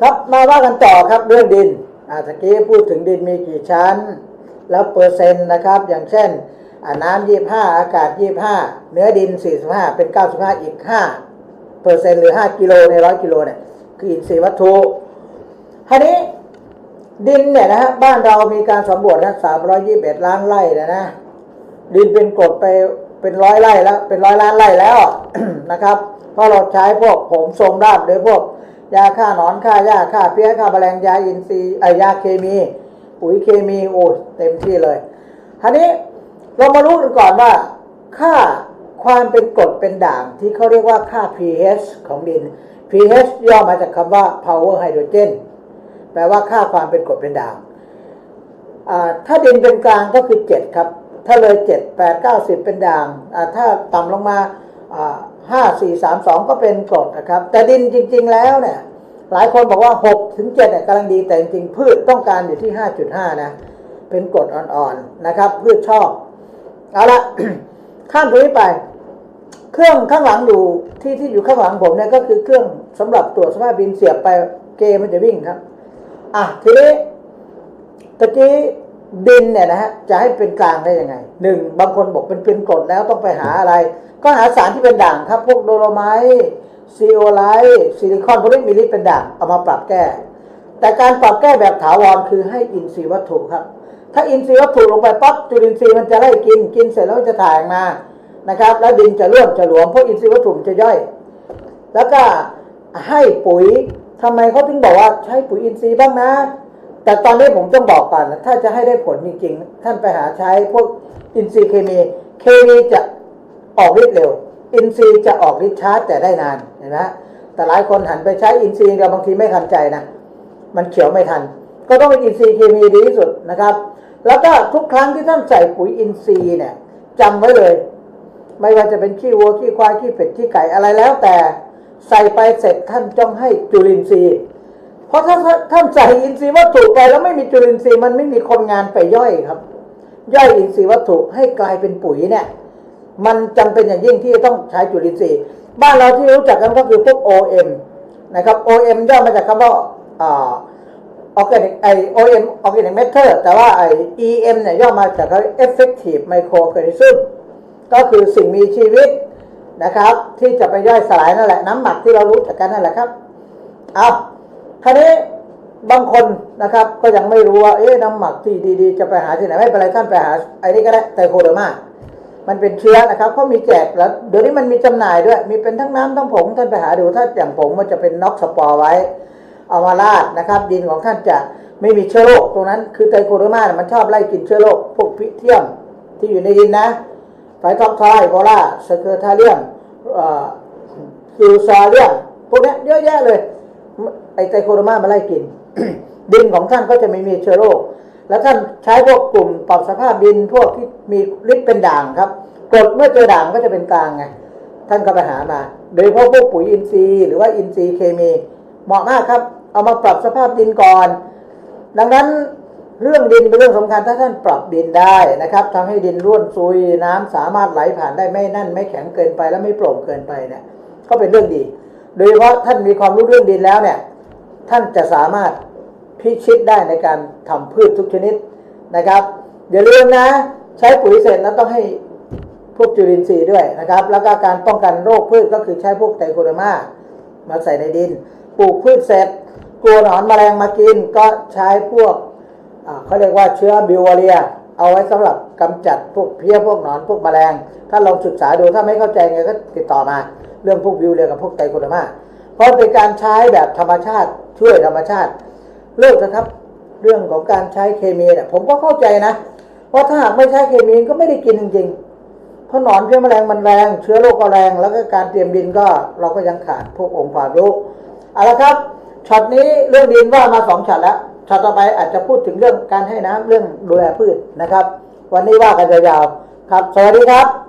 ครับมาว่ากันต่อครับเรื่องดินอ่าตะกี้พูดถึงดินมีกี่ชั้น แล้วเปอร์เซ็นต์นะครับ อย่างเช่นอ่าน้ำยี่ห้าอากาศยี่ห้าเนื้อดินสี่สิบห้าเป็นเก้าสิบห้าอีกห้าเปอร์เซ็นต์หรือห้ากิโลในร้อยกิโลเนี่ยคืออินทรีย์วัตถุทีนี้ดินเนี่ยนะฮะบ้านเรามีการสำรวจนะสามร้อยยี่สิบเอ็ดล้านไร่นะนะดินเป็นกรดไปเป็นร้อยไร่แล้ว เป็นร้อยล้านไร่แล้วนะครับ เพราะเราใช้พวกผมทรงด้ามหรือพวก ยาฆ่าหนอนฆ่าหญ้าฆ่าเพี้ยฆ่าแมลงยาอินทรีย์เอ่ยาเคมี ปุ๋ยเคมีโอ้เต็มที่เลยทีนี้เรามารู้กันก่อนว่าค่าความเป็นกรดเป็นด่างที่เขาเรียกว่าค่า pH ของดิน pH ย่อมาจากคำว่า power hydrogen แปลว่าค่าความเป็นกรดเป็นด่างถ้าดินเป็นกลางก็คือ 7 ครับ ถ้าเลย 7 8 9 10 เป็นด่าง ถ้าต่ำลงมา อ่า5 4 3 2ก็เป็นกรดนะครับ แต่ดินจริง ๆ แล้วเนี่ย หลายคนบอกว่า6ถึง7เนี่ยกำลังดีแต่จริงๆพืชต้องการอยู่ที่5.5นะ เป็นกรดอ่อนๆนะครับ พืชชอบ เอาละข้ามตรงนี้ไป เครื่องข้างหลังอยู่ที่ที่อยู่ข้างหลังผมเนี่ยก็คือเครื่องสำหรับตรวจสภาพดินเสียบไปเกมันจะวิ่งครับ อะทีนี้ตะกี้ ดินเนี่ยนะฮะจะให้เป็นกลางได้ยังไงหนึ่งบางคนบอกเป็นเป็นกรดแล้วต้องไปหาอะไร ก็หาสารที่เป็นด่างครับ พวกโดโลไมต์ซีโอไลท์ซิลิคอนพวกนี้มีฤทธิ์เป็นด่างเอามาปรับแก้ แต่การปรับแก้แบบถาวรคือให้อินทรีย์วัตถุครับ ถ้าอินทรีย์วัตถุลงไปปั๊บจุลินทรีย์มันจะไล่กินกินเสร็จแล้วมันจะถ่ายมานะครับ แล้วดินจะร่วนจะหลวมเพราะอินทรีย์วัตถุมันจะย่อย แล้วก็ให้ปุ๋ยทำไมเขาถึงบอกว่าใช้ปุ๋ยอินทรีย์บ้างนะ แต่ตอนนี้ผมต้องบอกก่อนนะถ้าจะให้ได้ผลจริงๆท่านไปหาใช้พวกอินทรีย์เคมี เคมีจะออกฤทธิ์เร็ว อินทรีย์จะออกฤทธิ์ช้าแต่ได้นานเห็นไหมแต่หลายคนหันไปใช้อินทรีย์เราบางทีไม่ทันใจนะมันเขียวไม่ทัน ก็ต้องเป็นอินทรีย์เคมีดีที่สุดนะครับ แล้วก็ทุกครั้งที่ท่านใส่ปุ๋ยอินทรีย์เนี่ยจำไว้เลย ไม่ว่าจะเป็นขี้วัวขี้ควายขี้เป็ดขี้ไก่อะไรแล้วแต่ใส่ไปเสร็จท่านจ้องให้จุลินทรีย์ ราะถ้าท่านใส่อินทรีย์วัตถุไปแล้วไม่มีจุลินทรีย์มันไม่มีคนงานไปย่อยครับ ย่อยอินทรีย์วัตถุให้กลายเป็นปุ๋ยเนี่ย มันจำเป็นอย่างยิ่งที่ต้องใช้จุลินทรีย์ บ้านเราที่รู้จักกันก็คือพวก OM นะครับ OM ย่อมาจากคำว่าอ่า organic ไอ OM organic matter แต่ว่าไอ EM เนี่ยย่อมาจากคำว่า effective microorganism ก็คือสิ่งมีชีวิตนะครับ ที่จะไปย่อยสลายนั่นแหละ น้ำหมักที่เรารู้จักกันนั่นแหละครับ เอา คราวนี้บางคนนะครับก็ยังไม่รู้ว่าเอ๊ะน้ำหมักที่ดีๆ จะไปหาที่ไหนไม่เป็นไรท่านไปหาไอ้นี่ก็ได้ไตโคเดอร์มามันเป็นเชื้อนะครับเขามีแจกแล้วเดี๋ยวนี้มันมีจำหน่ายด้วย มีเป็นทั้งน้ำทั้งผงท่านไปหาดูถ้าอย่างผงมันจะเป็นน็อกสปอร์ไว้ เอามาราดนะครับ ดินของท่านจะไม่มีเชื้อโรคตรงนั้นคือไตโคเดอร์มาเนี่ยมันชอบไล่กินเชื้อโรคพวกพิเทียมที่อยู่ในดินนะไฟท็อปทอยโบลาสเกอร์ทาเลียมฟิวซาเลียมพวกนี้เยอะแยะเลย ไอไตโคโดมามาไล่กิน ดินของท่านก็จะไม่มีเชื้อโรค แล้วท่านใช้พวกกลุ่มปรับสภาพดินพวกที่มีฤทธิ์เป็นด่างครับกรดเมื่อเจอด่างก็จะเป็นกลางไงท่านก็ไปหามา โดยเฉพาะพวกปุ๋ยอินทรีย์หรือว่าอินทรีย์เคมีเหมาะมากครับ เอามาปรับสภาพดินก่อน ดังนั้นเรื่องดินเป็นเรื่องสำคัญถ้าท่านปรับดินได้นะครับทำให้ดินร่วนซุยน้ำสามารถไหลผ่านได้ไม่นั่นไม่แข็งเกินไปและไม่โปร่งเกินไปเนี่ยก็เป็นเรื่องดี โดยเฉพาะท่านมีความรู้เรื่องดินแล้วเนี่ย ท่านจะสามารถพิชิตได้ในการทำพืชทุกชนิดนะครับอย่าลืมนะ ใช้ปุ๋ยเสร็จแล้วต้องให้พวกจุลินทรีย์ด้วยนะครับ แล้วก็การป้องกันโรคพืชก็คือใช้พวกไตรโคเดอร์มามาใส่ในดิน ปลูกพืชเสร็จกลัวหนอนแมลงมากินก็ใช้พวกเขาเรียกว่าเชื้อบิวเรีย เอาไว้สำหรับกำจัดพวกเพี้ยพวกหนอนพวกแมลง ถ้าลองศึกษาดูถ้าไม่เข้าใจไงก็ติดต่อมา เรื่องพวกบิวเรียกับพวกไตรโคเดอร์มาเพราะเป็นการใช้แบบธรรมชาติช่วยธรรมชาติ เลิกนะครับเรื่องของการใช้เคมีเนี่ยผมก็เข้าใจนะเพราะถ้าหากไม่ใช้เคมีก็ไม่ได้กินจริงๆเพราะหนอนเพี้ยแมลงมันแรง เชื้อโรคก็แรง แล้วก็การเตรียมดินก็เราก็ยังขาดพวกองค์ความรู้เอาละครับช็อตนี้เรื่องดินว่ามาสองช็อตแล้ว ชาตต่อไปอาจจะพูดถึงเรื่องการให้น้ำเรื่องดูแลพืชนะครับ วันนี้ว่ากันยาวๆครับ สวัสดีครับ